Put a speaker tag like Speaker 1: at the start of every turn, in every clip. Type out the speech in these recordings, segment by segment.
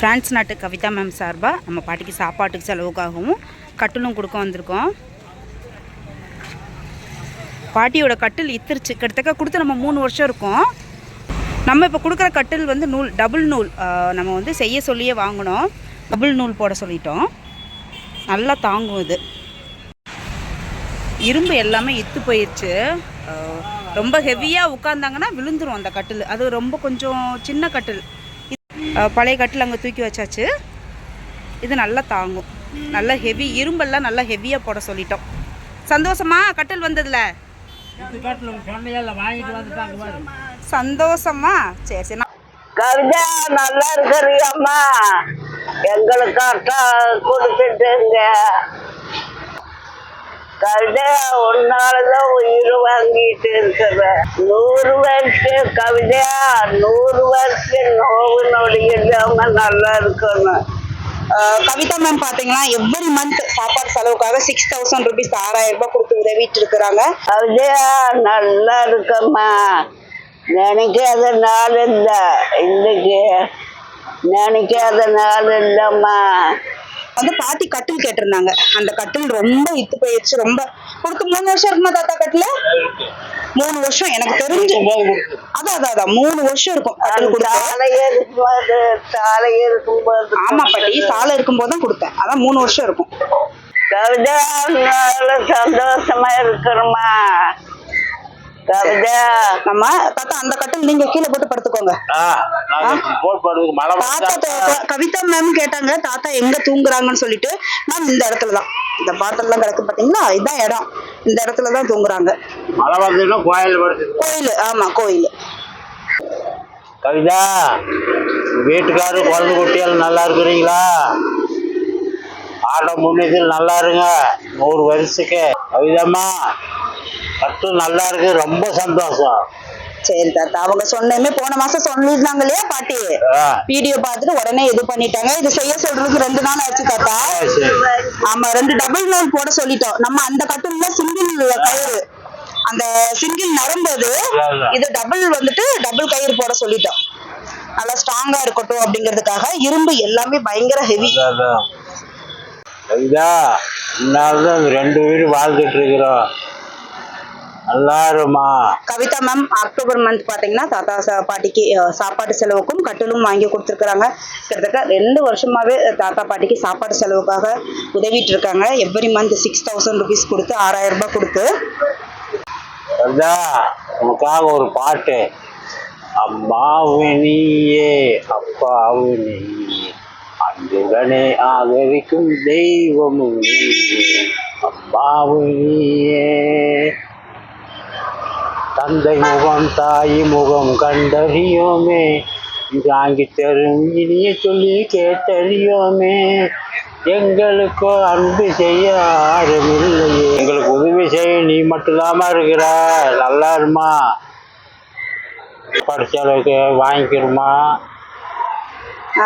Speaker 1: France நாட்டு Kavitha ma'am சார்பாக நம்ம பாட்டிக்கு சாப்பாட்டுக்கு செலவுக்காகவும் கட்டிலும் கொடுக்க வந்திருக்கோம். பாட்டியோட கட்டில் இத்திருச்சு. கிட்டத்தக்க கொடுத்து நம்ம மூணு வருஷம் இருக்கும். நம்ம இப்போ கொடுக்குற கட்டில் வந்து நூல் டபுள் நூல் நம்ம வந்து செய்ய சொல்லியே வாங்கினோம். டபுள் நூல் போட சொல்லிட்டோம். நல்லா தாங்கும் இது. இரும்பு எல்லாமே இத்து போயிடுச்சு ரொம்ப ஹெவியாக உட்காந்தாங்கன்னா விழுந்துரும் அந்த கட்டில். அது ரொம்ப கொஞ்சம் சின்ன கட்டில். பழைய கட்டில் அங்கே தூக்கி வச்சாச்சு. இது நல்லா தாங்கும். நல்லா ஹெவி இரும்பெல்லாம் நல்லா ஹெவியாக போட சொல்லிட்டோம். சந்தோஷமா? கட்டில் வந்ததுல? சந்தோஷமா? சரி சரி. நான்
Speaker 2: கவிதா நல்லா இருக்கிறியம்மா. எங்களுக்கு அர்த்தம் கொடுத்துட்டுங்க. கவிதா உன்னாலதான் வாங்கிட்டு இருக்கிற நூறு வருஷம் கவிதா நூறு வருஷம் நோவு நொடி இல்லாம நல்லா இருக்கணும்.
Speaker 1: கவிதா மேம் பார்த்தீங்கன்னா எவ்ரி மந்த் சாப்பாடு செலவுக்காக சிக்ஸ் தௌசண்ட் ருபீஸ் ஆறாயிரம் ரூபாய் கொடுத்து உதவிட்டு இருக்கிறாங்க
Speaker 2: கவிதா நல்லா இருக்கம்மா. நினைக்காத நாள் இல்லை. இன்னைக்கு நினைக்காத நாள் இல்லைம்மா.
Speaker 1: வந்து பாட்டி கட்டில் கேட்டிருந்தாங்க. அந்த கட்டில் ரொம்ப இத்து போயிடுச்சு ரொம்ப. கொடுத்து மூணு வருஷம் இருக்குமா தாத்தா கட்டில? மூணு வருஷம் எனக்கு தெரிஞ்சு. அதான் அதான் அதான். மூணு வருஷம் இருக்கும் கட்டில் கொடுத்தா ஆமா பாட்டி. சாலை இருக்கும்போது தான் கொடுத்தேன். அதான் மூணு வருஷம் இருக்கும்.
Speaker 2: சந்தோஷமா இருக்கிறோமா
Speaker 1: நம்ம தாத்தா அந்த கட்டில் நீங்க கீழே போட்டு படுத்துக்கோங்க. கவிதா மேம் கேட்டாங்க தாத்தா எங்க தூங்குறாங்கன்னு சொல்லிட்டு மேம் இந்த இடத்துல தான். இந்த பாட்டில்லாம் கிடக்கு பாத்தீங்களா? இதான் இடம். இந்த இடத்துல தான் தூங்குறாங்க.
Speaker 3: கோயில்
Speaker 1: ஆமா கோயில்.
Speaker 3: கவிதா வீட்டுக்காரு குழந்தை குட்டியால் நல்லா இருக்கிறீங்களா? ஆட முன்னேற்றத்தில் நல்லா இருங்க. நூறு வருஷத்துக்கு கவிதாம்மா கட்டு நல்லா இருக்கு ரொம்ப சந்தோஷம்.
Speaker 1: சரி தாத்தா அவங்க சொன்னமே போன மாசம் சொல்லியிருந்தாங்க இல்லையா பாட்டி வீடியோ பார்த்துட்டு உடனே இது பண்ணிட்டாங்க. இது செய்ய சொல்றதுக்கு ரெண்டு நாள் ஆச்சு தாத்தா. ஆமா ரெண்டு டபுள் நூல் போட சொல்லிட்டோம். நம்ம அந்த கட்டில்ல சிங்கிள் கயிறு. அந்த சிங்கிள் நரம்பது. இது டபுள் வந்துட்டு டபுள் கயிறு போட சொல்லிட்டோம். நல்லா ஸ்ட்ராங்கா இருக்கட்டும் அப்படிங்கிறதுக்காக இரும்பு எல்லாமே பயங்கர ஹெவி
Speaker 3: ரெண்டு வீடு வாழ்ந்துட்டு இருக்கிறோம். நல்லா இருமா
Speaker 1: கவிதா மேம் அக்டோபர் மந்த் பாத்தீங்கன்னா தாத்தா பாட்டிக்கு சாப்பாட்டு செலவுக்கும் கட்டிலும் வாங்கி கொடுத்துருக்குறாங்க. கிட்டத்தட்ட ரெண்டு வருஷமாவே தாத்தா பாட்டிக்கு சாப்பாடு செலவுக்காக உதவிட்டு இருக்காங்க every month six thousand rupees கொடுத்து ஆறாயிரம் ரூபாய் கொடுத்து.
Speaker 3: உனக்காக ஒரு பாட்டு. அம்மாவு நீயே அப்பாவு நீயே. அன்புடனே ஆதரிக்கும் தெய்வமும் நீயே. அம்மாவு நீயே. தந்தை முகம் தாய் முகம் கண்டறியோமே. தாங்கி தரும் இனிய சொல்லி கேட்டறியோமே. எங்களுக்கு அன்பு செய்ய யாரும் இல்லையே எங்களுக்கு உதவி செய்ய நீ மட்டும்தாம்மா இருக்கிற நல்லா இருமா படிச்சளவுக்கு வாங்கிக்கிறோமா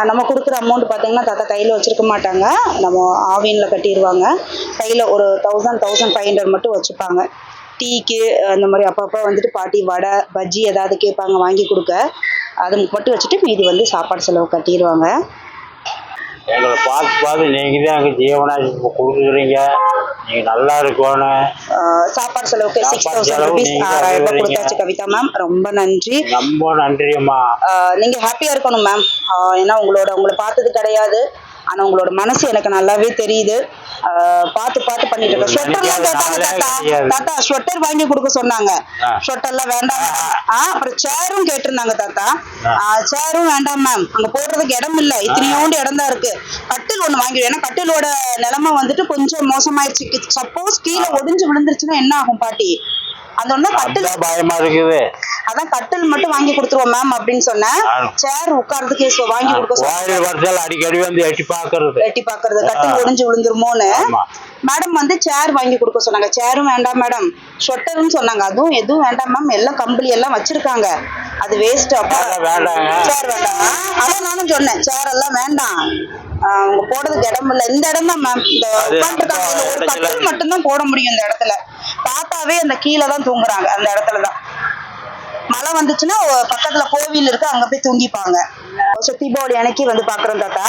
Speaker 1: நம்ம கொடுக்குற அமௌண்ட் பார்த்தீங்கன்னா தாத்தா கையில் வச்சிருக்க மாட்டாங்க. நம்ம ஆவியனில் கட்டிடுவாங்க கையில் ஒரு தௌசண்ட் தௌசண்ட் ஃபைவ் ஹண்ட்ரட் மட்டும் வச்சுப்பாங்க. டீக்கு அந்த மாதிரி அப்பப்போ வந்துட்டு பாட்டி வடை பஜ்ஜி ஏதாவது கேட்பாங்க வாங்கி கொடுக்க. அது மட்டும் வச்சுட்டு மீதி வந்து சாப்பாடு செலவு கட்டிடுவாங்க
Speaker 3: எங்களை பார்த்து பார்த்து நீங்கள் தான் எங்கள் ஜீவனாசி கொடுக்குறீங்க. நீங்கள் நல்லா இருக்கணும்.
Speaker 1: சாப்பாடு செலவுக்கு சிக்ஸ் தௌசண்ட் ருபீஸ்
Speaker 3: நீங்க
Speaker 1: ஆறாயிரம் ரூபாய்
Speaker 3: கொடுக்குறீங்க.
Speaker 1: கொடுத்தாச்சு கவிதா மேம் ரொம்ப நன்றி.
Speaker 3: ரொம்ப நன்றியம்மா.
Speaker 1: ஆஹ் நீங்க ஹாப்பியா இருக்கணும் மேம் ஏன்னா உங்களோட உங்களை பார்த்தது கிடையாது. ஆனா உங்களோட மனசு எனக்கு நல்லாவே தெரியுது. ஆஹ் பார்த்து பார்த்து பண்ணிட்டு இருக்கேன் ஸ்வெட்டர்லாம் கேட்டாங்க தாத்தா. தாத்தா ஸ்வெட்டர் வாங்கி கொடுக்க சொன்னாங்க. ஸ்வெட்டர்லாம் வேண்டாம். ஆ. அப்புறம் சேரும் கேட்டிருந்தாங்க தாத்தா. சேரும் வேண்டாம் மேம் அங்க போடுறதுக்கு இடம் இல்ல. இத்தனையோண்டு இடம் தான் இருக்கு. கட்டில் ஒண்ணு வாங்கி ஏன்னா கட்டிலோட நிலைமை வந்துட்டு கொஞ்சம் மோசமாயிருச்சு சப்போஸ் கீழே ஒடிஞ்சு விழுந்துருச்சுன்னா என்ன ஆகும் பாட்டி? அந்த ஒண்ணு கட்டில்
Speaker 3: பயமா இருக்குது.
Speaker 1: அதான் கட்டில் மட்டும் வாங்கி கொடுத்துருவோம் மேம் அப்படின்னு சொன்னேன். சேர் உட்கார்றதுக்கு வாங்கி கொடுக்க
Speaker 3: அடிக்கடி வந்து எட்டி பார்க்கறது.
Speaker 1: எட்டி பாக்குறது கட்டில் ஒடிஞ்சு விழுந்துருமோன்னு.
Speaker 3: ஆமா.
Speaker 1: மேடம் வந்து சேர் வாங்கி கொடுக்க சொன்னாங்க. சேரும் வேண்டாம் மேடம் ஸ்வெட்டரும் சொன்னாங்க. அதுவும் எதுவும் வேண்டாம் மேம் எல்லாம் கம்பளி எல்லாம் வச்சிருக்காங்க. அது வேஸ்ட் அப்பா. சேர் வேண்டாம். அதான் நானும் சொன்னேன். சேர் எல்லாம் வேண்டாம். அவங்க போடுறதுக்கு இடம் இல்ல. இந்த இடம் தான் மேம் இந்த
Speaker 3: அது
Speaker 1: உட்காந்துருக்காங்க மட்டும்தான் போட முடியும் இந்த இடத்துல. தாத்தாவே அந்த கீழே தான் தூங்குறாங்க அந்த இடத்துல தான். மழை வந்துச்சுன்னா பக்கத்துல கோவில் இருக்கு அங்க போய் தூங்கிப்பாங்க. தீபாவளி அன்னைக்கு வந்து பாக்குறோம் தாத்தா.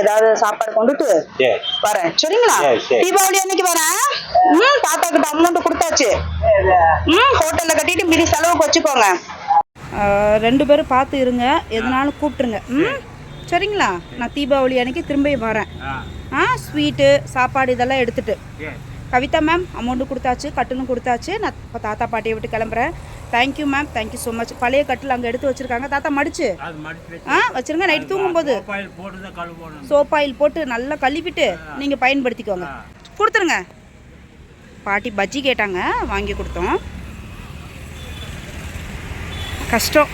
Speaker 1: ஏதாவது சாப்பாடு கொண்டுட்டு வரேன். சரிங்களா?
Speaker 3: சரி, சரி.
Speaker 1: தீபாவளி அன்னைக்கு வரேன். ம் தாத்தா கிட்ட அமௌண்ட் கொடுத்தாச்சு. ம் ஹோட்டல்ல கட்டிட்டு மீதி செலவுக்கு வச்சுக்கோங்க. ரெண்டு பேரும் பார்த்து இருங்க. எதுனாலும் கூப்பிட்டுருங்க. ம் சரிங்களா? நான் தீபாவளி அன்னைக்கு திரும்பி வரேன்.
Speaker 3: ஆ.
Speaker 1: ஸ்வீட்டு சாப்பாடு இதெல்லாம் எடுத்துட்டு. கவிதா மேம் அமௌண்ட்டு கொடுத்தாச்சு கட்டணும் கொடுத்தாச்சு. நான் இப்போ தாத்தா பாட்டியை விட்டு கிளம்புறேன். Thank you ma'am thank you so much பழைய கட்டில் அங்கே எடுத்து வச்சுருக்காங்க. தாத்தா மடிச்சு. ஆ வச்சுருங்க நைட்டு தூங்கும்போது.
Speaker 3: மொபைல் போட்டு தான் கழுவணும்.
Speaker 1: சோப் ஆயில் போட்டு நல்லா கழுவிட்டு நீங்கள் பயன்படுத்திக்கோங்க. கொடுத்துருங்க. பாட்டி பஜ்ஜி கேட்டாங்க வாங்கி கொடுத்தோம். கஷ்டம்.